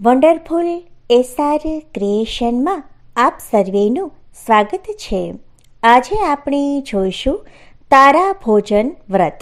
Wonderful SR ક્રિએશનમાં આપ સર્વેનું સ્વાગત છે. આજે આપણે જોઈશું તારા ભોજન વ્રત.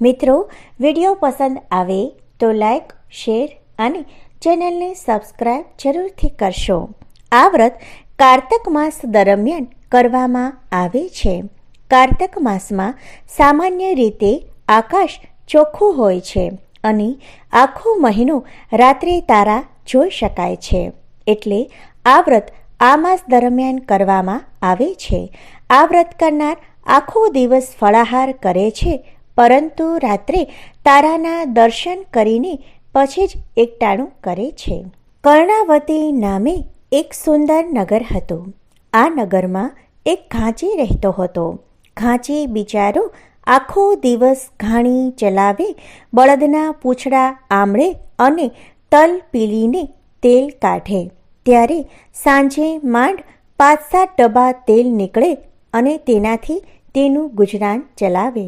મિત્રો, વીડિયો પસંદ આવે તો લાઈક, શેર અને ચેનલને સબસ્ક્રાઈબ જરૂરથી કરશો. આ વ્રત કારતક માસ દરમિયાન કરવામાં આવે છે. કારતક માસમાં સામાન્ય રીતે આકાશ ચોખ્ખું હોય છે અને આખો મહિનો રાત્રે તારા જોઈ શકાય છે. એટલે આ વ્રત આ માસ દરમિયાન કરવામાં આવે છે. આ વ્રત કરનાર આખો દિવસ ફળાહાર કરે છે. પરંતુ રાત્રે તારાના દર્શન કરીને પછી જ એકટાણું કરે છે. કર્ણાવતી નામે એક સુંદર નગર હતું. આ નગરમાં એક ઘાંચી રહેતો હતો. ઘાંચી બિચારો આખો દિવસ ઘાણી ચલાવે, બળદના પૂંછડા આમળે અને તલ પીલીને તેલ કાઢે. ત્યારે સાંજે માંડ પાંચ સાત ડબ્બા તેલ નીકળે અને તેનાથી તેનું ગુજરાન ચલાવે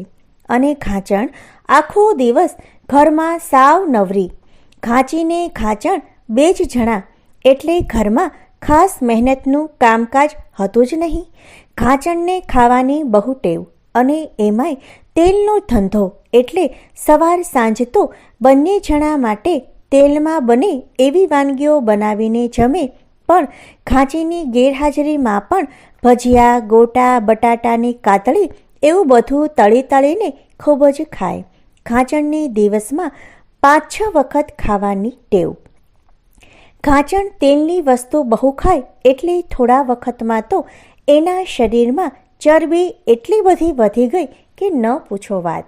અને ખાંચણ આખો દિવસ ઘરમાં સાવ નવરી. ખાંચીને ખાંચણ બે જ જણા, એટલે ઘરમાં ખાસ મહેનતનું કામકાજ હતું જ નહીં. ખાંચણને ખાવાની બહુ ટેવ અને એમાંય તેલનો ધંધો, એટલે સવાર સાંજ તો બંને જણા માટે તેલમાં બને એવી વાનગીઓ બનાવીને જમે, પણ ખાંચીની ગેરહાજરીમાં પણ ભજીયા, ગોટા, બટાટાની કાતળી એવું બધું તળી તળીને ખૂબ જ ખાય. ખાંચણની દિવસમાં પાંચ છ વખત ખાવાની ટેવ. ખાંચણ તેલની વસ્તુ બહુ ખાય એટલે થોડા વખતમાં તો એના શરીરમાં ચરબી એટલી બધી વધી ગઈ કે ન પૂછો વાત.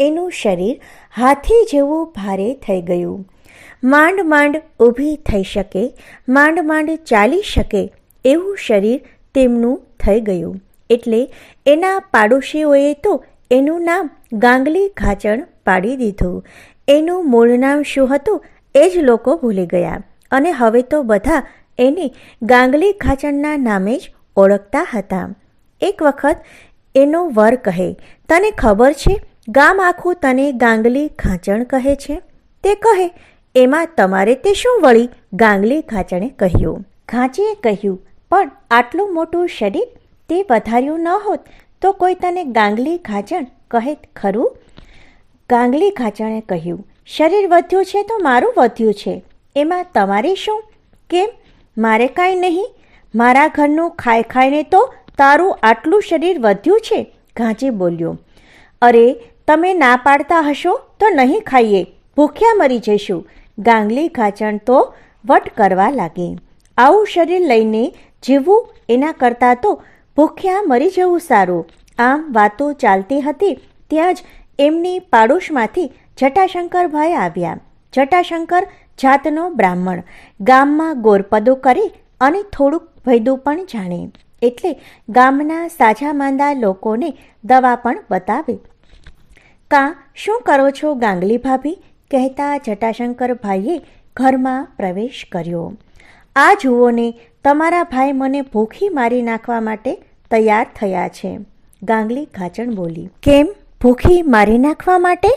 એનું શરીર હાથી જેવું ભારે થઈ ગયું. માંડ માંડ ઊભી થઈ શકે, માંડ માંડ ચાલી શકે એવું શરીર તેમનું થઈ ગયું. એટલે એના પાડોશીઓએ તો એનું નામ ગાંગલી ઘાચણ પાડી દીધું. એનું મૂળ નામ શું હતું એ જ લોકો ભૂલી ગયા અને હવે તો બધા એને ગાંગલી ખાચણના નામે જ ઓળખતા હતા. એક વખત એનો વર કહે, તને ખબર છે ગામ આખું તને ગાંગલી ખાંચણ કહે છે? તે કહે, એમાં તમારે તે શું વળી ગાંગલી ખાંચણે કહ્યું? ખાંચીએ કહ્યું, પણ આટલું મોટું શરીર તે વધાર્યું ન હોત તો કોઈ તને ગાંગલી ખાંચણ કહે ખરું? ગાંગલી ખાંચણે કહ્યું, શરીર વધ્યું છે તો મારું વધ્યું છે. એમાં તમારે શું? કેમ? મારે કાંઈ નહીં. મારા ઘરનું ખાઈ ખાઈને તો તારું આટલું શરીર વધ્યું છે. ઘાંચી બોલ્યો, અરે તમે ના પાડતા હશો તો નહીં ખાઈએ, ભૂખ્યા મરી જઈશું. ગાંગલી ખાચણ તો વટ કરવા લાગી. આવું શરીર લઈને જીવવું એના કરતાં તો ભૂખ્યા મરી જવું સારું. આમ વાતો ચાલતી હતી ત્યાં જ એમની પાડોશમાંથી જટાશંકરભાઈ આવ્યા. જટાશંકર જાતનો બ્રાહ્મણ. ગામમાં ગોરપદો કરે અને થોડુંક વૈદું પણ જાણે. એટલે ગામના સાજા માંદા લોકોને દવા પણ બતાવે. કાં શું કરો છો ગાંગલી ભાભી? કહેતા જટાશંકર ભાઈએ ઘરમાં પ્રવેશ કર્યો. આ જુઓને તમારા ભાઈ મને ભૂખી મારી નાખવા માટે તૈયાર થયા છે. ગાંગલી ઘાચણ બોલી, કેમ? ભૂખી મારી નાખવા માટે?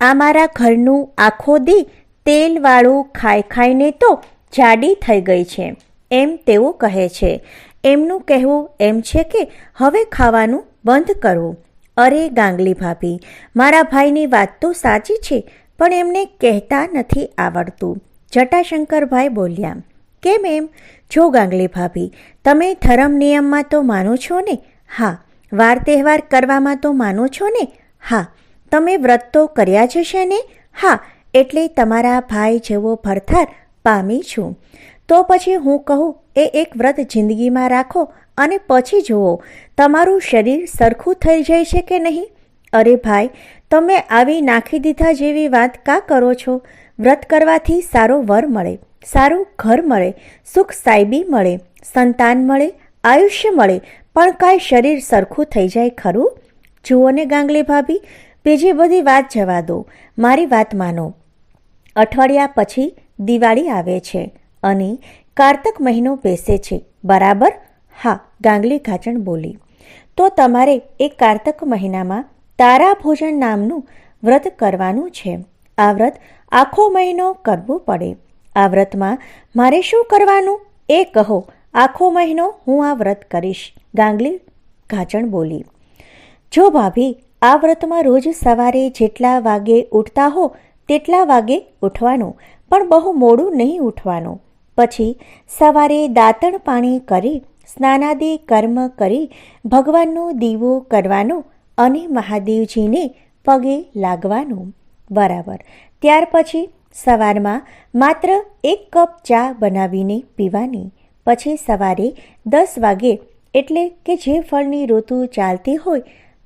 આ મારા ઘરનું આખો દી તેલવાળું ખાઈ ખાઈને તો જાડી થઈ ગઈ છે. એમ તેઓ કહે છે. એમનું કહેવું એમ છે કે હવે ખાવાનું બંધ કરવું અરે ગાંગલી ભાભી, મારા ભાઈની વાત તો સાચી છે, પણ એમને કહેતા નથી આવડતું. જટાશંકરભાઈ બોલ્યા, કેમ એમ? જો ગાંગલી ભાભી, તમે ધર્મ નિયમમાં તો માનો છો ને? હા. વાર તહેવાર કરવામાં તો માનો છો ને? હા. તમે વ્રત તો કર્યા જ હશે ને? હા. એટલે તમારા ભાઈ જેવો ભરથાર પામી છું. તો પછી હું કહું, એ એક વ્રત જિંદગીમાં રાખો અને પછી જુઓ, તમારું શરીર સરખું થઈ જાય છે કે નહીં? અરે ભાઈ, તમે આવી નાખી દીધા જેવી વાત કા કરો છો? વ્રત કરવાથી સારો વર મળે, સારું ઘર મળે, સુખ સાહેબી મળે, સંતાન મળે, આયુષ્ય મળે, પણ કાંઈ શરીર સરખું થઈ જાય ખરું? જુઓ ને ગાંગલી ભાભી, બીજી બધી વાત જવા દો, મારી વાત માનો. અઠવાડિયા પછી દિવાળી આવે છે અને કારતક મહિનો બેસે છે, બરાબર? હા, ગાંગલી ઘાચણ બોલી. તો તમારે એ કારતક મહિનામાં તારા ભોજન નામનું વ્રત કરવાનું છે. આ વ્રત આખો મહિનો કરવું પડે. આ વ્રતમાં મારે શું કરવાનું? એ કહો, આખો મહિનો હું આ વ્રત કરીશ. ગાંગલી ઘાચણ બોલી. જો ભાભી, આ વ્રતમાં રોજ સવારે જેટલા વાગે ઉઠતા હો, તેટલા વાગે ઉઠવાનું, પણ બહુ મોડું નહીં ઉઠવાનું. પછી સવારે દાંતણ પાણી કરી સ્નાનાદિ કર્મ કરી ભગવાનનો દીવો કરવાનો અને મહાદેવજીને પગે લાગવાનું. બરાબર. ત્યાર પછી સવારમાં માત્ર એક કપ ચા બનાવીને પીવાની. પછી સવારે દસ વાગે એટલે કે જે ફળની ઋતુ ચાલતી હોય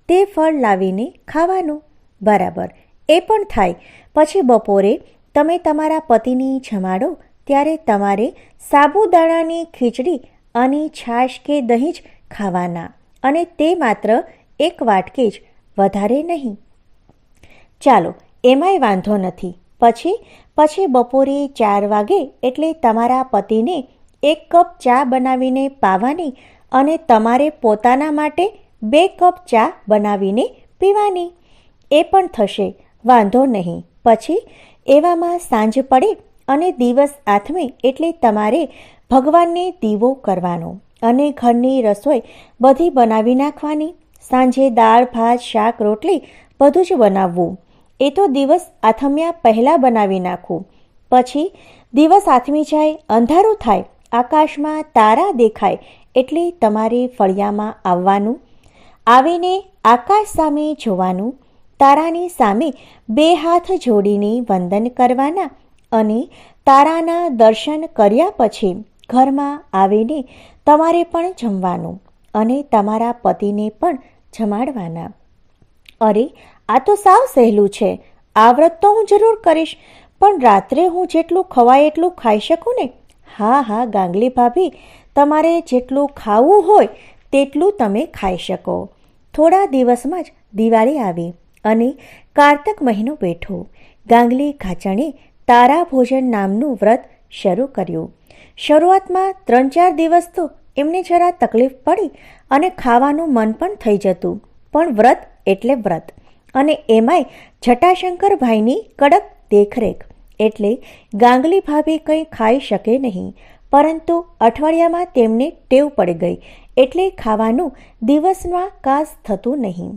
તે ફળ લાવીને ખાવાનું. બરાબર. એ પણ થાય. પછી બપોરે તમે તમારા પતિની જમાડો ત્યારે તમારે સાબુદાણાની ખીચડી અને છાશ કે દહીં જ ખાવાના અને તે માત્ર એક વાટકે જ વધારે નહીં. ચાલો, એમાંય વાંધો નથી. પછી પછી બપોરે ચાર વાગે એટલે તમારા પતિને એક કપ ચા બનાવીને પાવાની અને તમારે પોતાના માટે બે કપ ચા બનાવીને પીવાની. એ પણ થશે, વાંધો નહીં. પછી, એવામાં સાંજ પડે અને દિવસ આથમે એટલે તમારે ભગવાનને દીવો કરવાનો અને ઘરની રસોઈ બધી બનાવી નાખવાની. સાંજે દાળ, ભાત, શાક, રોટલી બધું જ બનાવવું. એ તો દિવસ આથમ્યા પહેલાં બનાવી નાખવું પછી દિવસ આથમી જાય, અંધારું થાય, આકાશમાં તારા દેખાય એટલે તમારે ફળિયામાં આવવાનું. આવીને આકાશ સામે જોવાનું, તારાની સામે બે હાથ જોડીને વંદન કરવાના અને તારાના દર્શન કર્યા પછી ઘરમાં આવીને તમારે પણ જમવાનું અને તમારા પતિને પણ જમાડવાના. અરે, આ તો સાવ સહેલું છે. આ વ્રત તો હું જરૂર કરીશ, પણ રાત્રે હું જેટલું ખવાય એટલું ખાઈ શકું ને? હા હા, ગાંગલી ભાભી, તમારે જેટલું ખાવું હોય તેટલું તમે ખાઈ શકો. થોડા દિવસમાં જ દિવાળી આવી અને કારતક મહિનો બેઠો. ગાંગલી ખાચણે તારા ભોજન નામનું વ્રત શરૂ કર્યું. શરૂઆતમાં ત્રણ ચાર દિવસ તો એમને જરા તકલીફ પડી અને ખાવાનું મન પણ થઈ જતું. પણ વ્રત એટલે વ્રત. અને એમાંય જટાશંકરભાઈની કડક દેખરેખ એટલે ગાંગલી ભાભી કંઈ ખાઈ શકે નહીં. પરંતુ અઠવાડિયામાં તેમને ટેવ પડી ગઈ એટલે ખાવાનું દિવસમાં કાસ થતું નહીં.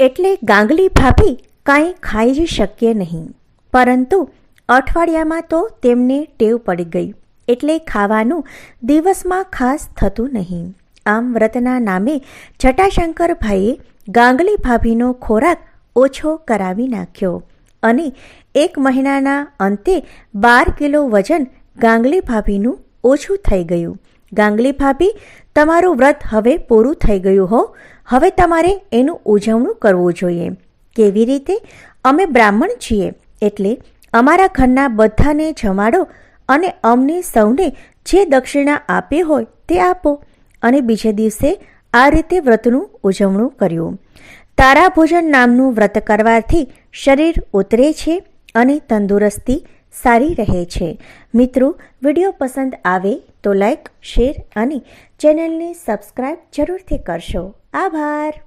એટલે ગાંગલી ભાભી કાંઈ ખાઈ જ શકીએ નહીં. પરંતુ અઠવાડિયામાં તો તેમને ટેવ પડી ગઈ. એટલે ખાવાનું દિવસમાં ખાસ થતું નહીં. આમ વ્રતના નામે જટાશંકરભાઈએ ગાંગલી ભાભીનો ખોરાક ઓછો કરાવી નાખ્યો અને એક મહિનાના અંતે બાર કિલો વજન ગાંગલી ભાભીનું ઓછું થઈ ગયું. ગાંગલી ભાભી, તમારું વ્રત હવે પૂરું થઈ ગયું હો. હવે તમારે એનું ઉજવણું કરવું જોઈએ. કેવી રીતે? અમે બ્રાહ્મણ છીએ એટલે અમારા ઘરના બધાને જમાડો અને અમને સૌને જે દક્ષિણા આપી હોય તે આપો. અને બીજે દિવસે આ રીતે વ્રતનું ઉજવણું કર્યું. તારા ભોજન નામનું વ્રત કરવાથી શરીર ઉતરે છે અને તંદુરસ્તી સારી રહે છે. મિત્રો, વીડિયો પસંદ આવે તો લાઈક, શેર અને ચેનલને સબસ્ક્રાઈબ જરૂરથી કરશો. આભાર.